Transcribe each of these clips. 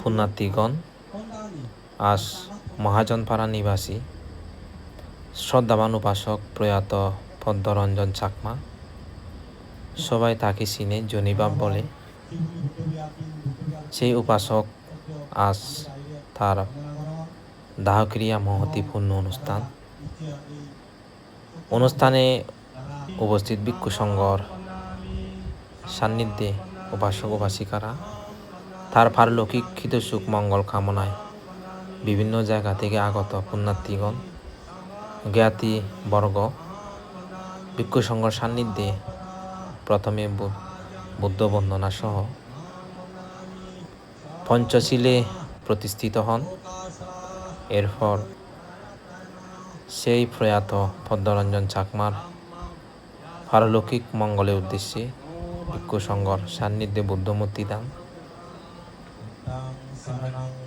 পুণ্যার্থীগণ, আজ মহাজনপাড়া নিবাসী শ্রদ্ধাবান উপাসক প্রয়াত পদ্মরঞ্জন চাকমা, সবাই তাকে চিনে জনিবাব বলে, সেই উপাসক আজ তার দাহক্রিয়া মহতিপূর্ণ অনুষ্ঠান। অনুষ্ঠানে উপস্থিত ভিক্ষু সংঘর সান্নিধ্যে উপাসক উপাসিকারা তার পারলৌকিক সুখ মঙ্গল কামনায়। বিভিন্ন জায়গা থেকে আগত পুণ্যার্থীগণ, জ্ঞাতি বর্গ ভিক্ষু সান্নিধ্যে প্রথমে বুদ্ধ বন্দনা সহ পঞ্চশীলে প্রতিষ্ঠিত হন। এরপর সেই প্রয়াত পদ্মরঞ্জন চাকমার পারলৌকিক মঙ্গলের উদ্দেশ্যে ভিক্ষু সংঘর সান্নিধ্যে বুদ্ধমূর্তি দান।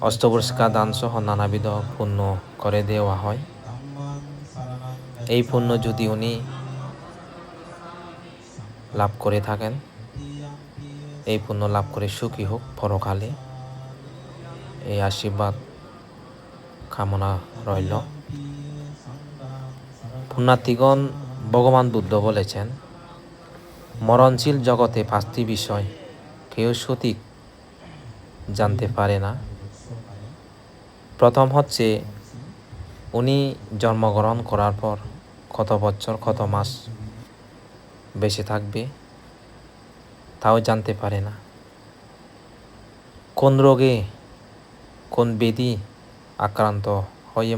অষ্টপুরস্কার দান সহ নানাবিধ পুণ্য করে দেওয়া হয়। এই পুণ্য যদি উনি লাভ করে থাকেন, এই পুণ্য লাভ করে সুখী হোক পরকালে, এই আশীর্বাদ কামনা রইল। পুণ্যার্থীগণ, ভগবান বুদ্ধ বলেছেন, মরণশীল জগতে পাঁচটি বিষয়, কেউ সঠিক জানতে পারে না। প্রথম হচ্ছে, উনি জন্মগ্রহণ করার পর কত বছর, কত মাস বেঁচে থাকবে, তাও জানতে পারে না। কোন রোগে, কোন বেদি আক্রান্ত হয়ে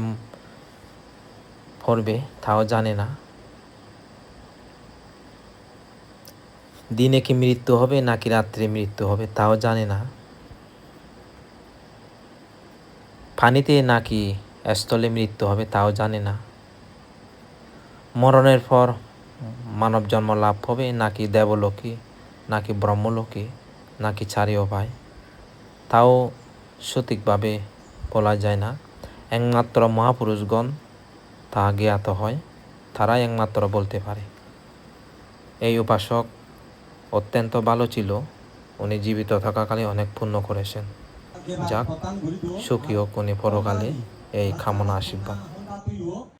পড়বে তাও জানে না। দিনে কি মৃত্যু হবে, নাকি রাত্রে মৃত্যু হবে তাও জানে না। পানিতে নাকি স্থলে মৃত্যু হবে তাও জানে না। মরণের পর মানব জন্ম লাভ হবে নাকি দেবলোকে, নাকি ব্রহ্মলোকে, নাকি চারিও পায় তাও সঠিকভাবে বলা যায় না। একমাত্র মহাপুরুষগণ তা জ্ঞাত হয়, তারাই একমাত্র বলতে পারে। এই উপাসক অত্যন্ত ভালো ছিল। উনি জীবিত থাকাকালে অনেক পুণ্য করেছেন। যাক সুখী ও কোনে পরকালে এই কামনা আশীর্বাদ।